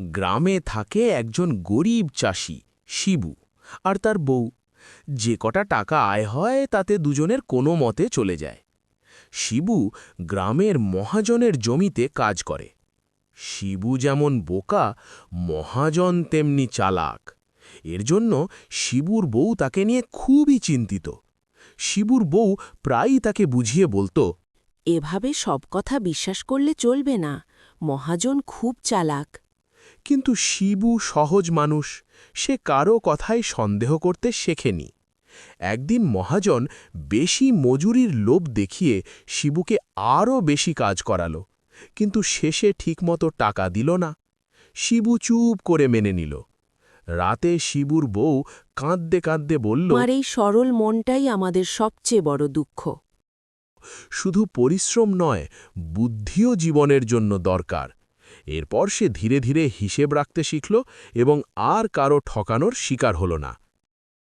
গ্রামে থাকে একজন গরিব চাষি, শিবু, আর তার বউ। যে কটা টাকা আয় হয় তাতে দুজনের কোনো মতে চলে যায়। শিবু গ্রামের মহাজনের জমিতে কাজ করে। শিবু যেমন বোকা, মহাজন তেমনি চালাক। এর জন্য শিবুর বউ তাকে নিয়ে খুবই চিন্তিত। শিবুর বউ প্রায়ই তাকে বুঝিয়ে বলতো, এভাবে সব কথা বিশ্বাস করলে চলবে না। মহাজন খুব চালাক। কিন্তু শিবু সহজ মানুষ সে কারও কথায় সন্দেহ করতে শেখেনি। একদিন মহাজন বেশি মজুরির লোভ দেখিয়ে শিবুকে আরও বেশি কাজ করালো কিন্তু শেষে ঠিকমতো টাকা দিল না। শিবু চুপ করে মেনে নিল। রাতে শিবুর বউ কাঁদতে কাঁদতে বলল আমার এই সরল মনটাই আমাদের সবচেয়ে বড় দুঃখ। শুধু পরিশ্রম নয় বুদ্ধিও জীবনের জন্য দরকার। এরপর সে ধীরে ধীরে হিসেব রাখতে শিখল এবং আর কারও ঠকানোর শিকার হল না।